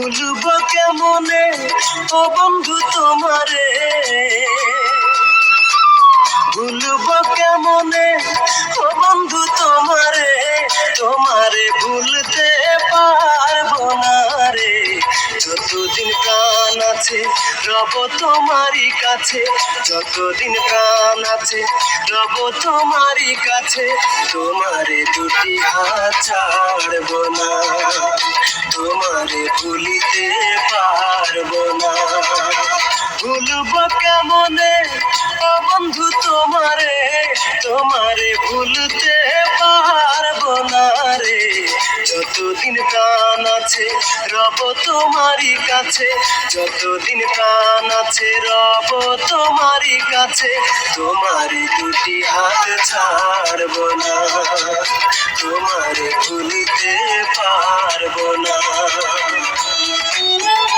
ভুলব কেমনে ও বন্ধু তোমারে। ভুলব কেমনে ও বন্ধু তোমারে। তোমারে ভুলতে পারব না রে। যতদিন কান আছে, রব তোমারই কাছে। যতদিন কান আছে, রব তোমারই কাছে। তোমারে দুটি হাত ছাড়বো না। তোমারে ভুলিতে পারব না। ভুলব কেমনে? বন্ধু, তোমারে তোমারে ভুলতে পারব না রে। যতদিন প্রাণ আছে, রব তোমারই কাছে। যতদিন প্রাণ আছে, রব তোমারই কাছে। তোমারই দুটি হাত ছাড়বো না।